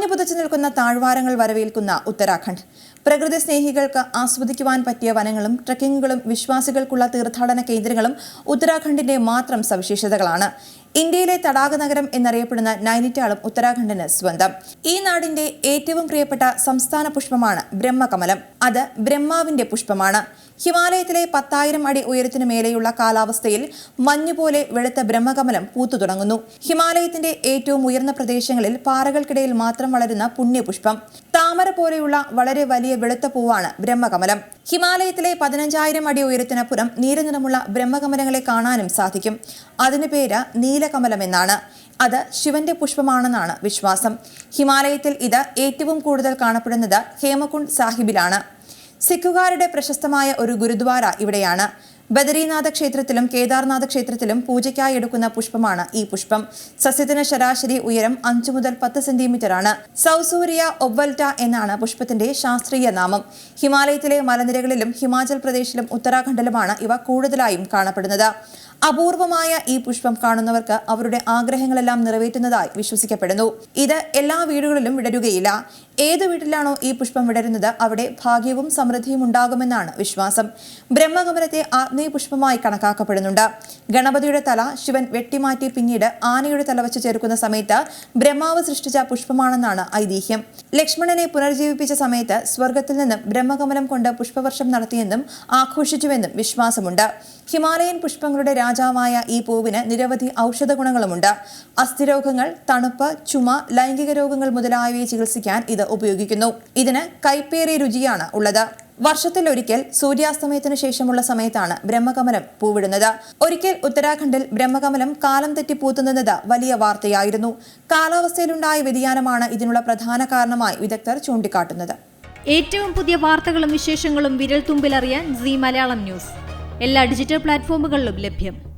മഞ്ഞ് പുതച്ചു നിൽക്കുന്ന താഴ്വാരങ്ങൾ വരവേൽക്കുന്ന ഉത്തരാഖണ്ഡ്. പ്രകൃതി സ്നേഹികൾക്ക് ആസ്വദിക്കുവാൻ പറ്റിയ വനങ്ങളും ട്രക്കിങ്ങുകളും വിശ്വാസികൾക്കുള്ള തീർത്ഥാടന കേന്ദ്രങ്ങളും ഉത്തരാഖണ്ഡിന്റെ മാത്രം സവിശേഷതകളാണ്. ഇന്ത്യയിലെ തടാക നഗരം എന്നറിയപ്പെടുന്ന നൈനിറ്റാളും ഉത്തരാഖണ്ഡിന് സ്വന്തം. ഈ നാടിന്റെ ഏറ്റവും പ്രിയപ്പെട്ട സംസ്ഥാന പുഷ്പമാണ് ബ്രഹ്മകമലം. അത് ബ്രഹ്മാവിന്റെ പുഷ്പമാണ്. ഹിമാലയത്തിലെ പത്തായിരം അടി ഉയരത്തിനു മേലെയുള്ള കാലാവസ്ഥയിൽ മഞ്ഞുപോലെ വെളുത്ത ബ്രഹ്മകമലം പൂത്തു തുടങ്ങുന്നു ഹിമാലയത്തിന്റെ ഏറ്റവും ഉയർന്ന പ്രദേശങ്ങളിൽ പാറകൾക്കിടയിൽ മാത്രം വളരുന്ന പുണ്യപുഷ്പം. താമര പോലെയുള്ള വളരെ വലിയ വെളുത്ത പൂവാണ് ബ്രഹ്മകമലം. ഹിമാലയത്തിലെ പതിനഞ്ചായിരം അടി ഉയരത്തിനപ്പുറം നീലനിറമുള്ള ബ്രഹ്മകമലങ്ങളെ കാണാനും സാധിക്കും. അതിന് പേര് നീലകമലം എന്നാണ്. അത് ശിവന്റെ പുഷ്പമാണെന്നാണ് വിശ്വാസം. ഹിമാലയത്തിൽ ഇത് ഏറ്റവും കൂടുതൽ കാണപ്പെടുന്നത് ഹേമകുണ്ട് സാഹിബിലാണ്. സിഖുകാരുടെ പ്രശസ്തമായ ഒരു ഗുരുദ്വാര ഇവിടെയാണ്. ബദരീനാഥ ക്ഷേത്രത്തിലും കേദാർനാഥ ക്ഷേത്രത്തിലും പൂജയ്ക്കായി എടുക്കുന്ന പുഷ്പമാണ് ഈ പുഷ്പം. സസ്യത്തിന് ശരാശരി ഉയരം അഞ്ചു മുതൽ പത്ത് സെന്റിമീറ്റർ ആണ് സൗസൂരിയ ഒവ്വൽറ്റ എന്നാണ് പുഷ്പത്തിന്റെ ശാസ്ത്രീയ നാമം. ഹിമാലയത്തിലെ മലനിരകളിലും ഹിമാചൽ പ്രദേശിലും ഉത്തരാഖണ്ഡിലുമാണ് ഇവ കൂടുതലായും കാണപ്പെടുന്നത്. അപൂർവമായ ഈ പുഷ്പം കാണുന്നവർക്ക് അവരുടെ ആഗ്രഹങ്ങളെല്ലാം നിറവേറ്റുന്നതായി വിശ്വസിക്കപ്പെടുന്നു. ഇത് എല്ലാ വീടുകളിലും വിടരുകയില്ല. ഏത് വീട്ടിലാണോ ഈ പുഷ്പം വിടരുന്നത് അവിടെ ഭാഗ്യവും സമൃദ്ധിയും ഉണ്ടാകുമെന്നാണ് വിശ്വാസം. ബ്രഹ്മകമലത്തെ ആത്മീയ പുഷ്പമായി കണക്കാക്കപ്പെടുന്നുണ്ട്. ഗണപതിയുടെ തല ശിവൻ വെട്ടിമാറ്റി പിന്നീട് ആനയുടെ തല വെച്ച് ചേർക്കുന്ന സമയത്ത് ബ്രഹ്മാവ് സൃഷ്ടിച്ച പുഷ്പമാണെന്നാണ് ഐതിഹ്യം. ലക്ഷ്മണനെ പുനർജീവിപ്പിച്ച സമയത്ത് സ്വർഗത്തിൽ നിന്നും ബ്രഹ്മകമലം കൊണ്ട് പുഷ്പവർഷം നടത്തിയെന്നും ആഘോഷിച്ചുവെന്നും വിശ്വാസമുണ്ട്. ഹിമാലയൻ പുഷ്പങ്ങളുടെ രാജാവായ ഈ പൂവിന് നിരവധി ഔഷധ ഗുണങ്ങളുമുണ്ട്. അസ്ഥിരോഗങ്ങൾ തണുപ്പ് ചുമ ലൈംഗിക രോഗങ്ങൾ മുതലായവയെ ചികിത്സിക്കാൻ ഇത് ഉപയോഗിക്കുന്നു. ഇതിന് കൈപ്പേറിയ രുചിയാണ് ഉള്ളത്. വർഷത്തിൽ ഒരിക്കൽ സൂര്യാസ്തമയത്തിന് ശേഷമുള്ള സമയത്താണ് ബ്രഹ്മകമലം പൂവിടുന്നത്. ഒരിക്കൽ ഉത്തരാഖണ്ഡിൽ ബ്രഹ്മകമലം കാലം തെറ്റി പൂത്തുന്നത് വലിയ വാർത്തയായിരുന്നു. കാലാവസ്ഥയിലുണ്ടായ വ്യതിയാനമാണ് ഇതിനുള്ള പ്രധാന കാരണമായി വിദഗ്ധർ ചൂണ്ടിക്കാട്ടുന്നത്. ഏറ്റവും പുതിയ വാർത്തകളും വിശേഷങ്ങളും വിരൽ തുമ്പിലറിയാൻ സി മലയാളം ന്യൂസ്. എല്ലാ ഡിജിറ്റൽ പ്ലാറ്റ്ഫോമുകളിലും ലഭ്യം.